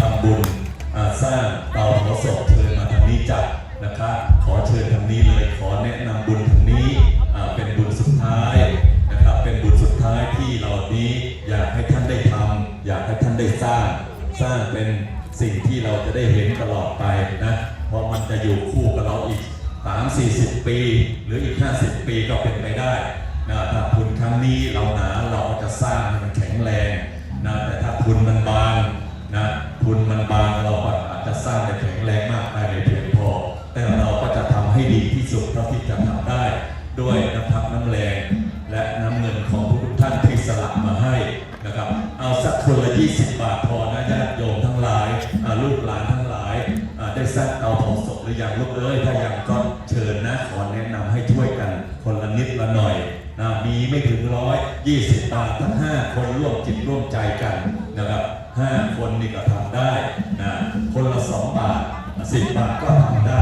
ทำบุญสร้างเตาเผาศพเชิญมาทำนี้จัดนะครับขอเชิญทำนี้เลยขอแนะนำบุญทางนี้เป็นบุญสุดท้ายนะครับเป็นบุญสุดท้ายที่เรานี้อยากให้ท่านได้ทำอยากให้ท่านได้สร้าง สร้างเป็นสิ่งที่เราจะได้เห็นตลอดไปนะเพราะมันจะอยู่คู่กับเราอีก 3 4 0 ปี หรืออีก 50 ปีก็เป็นไปได้นะถ้าทุนครั้งนี้เราหนาเราจะสร้างให้มันแข็งแรงนะแต่ถ้าทุนมันบาง นะทุนมันบางเราอาจจะสร้างได้แข็งแรงมากได้ไม่เพียงพอ แต่เราก็จะทำให้ดีที่สุดเท่าที่จะทำได้ ด้วยน้ำพักน้ำแรง และน้ำเงินของทุกท่านที่สลักมาให้นะครับ เอาสักคนละ 20 บาทพอนะญาติโยมทั้งหลายลูกหลานทั้งหลายได้สร้างเตาเผาศพหรือยังลูกเอ้ยถ้ายังก็เชิญนะขอแนะนำให้ช่วยกันคนละนิดละหน่อยนะมีไม่ถึงร้อยยี่สิบบาททั้งห้าคนร่วมจิตร่วมใจกัน นะครับ5คนนี่ก็ทำได้นะคนละ 2 บาท 10 บาทก็ทำได้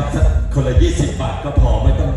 นะครับสักคนละ 20 บาทก็พอไม่ต้อง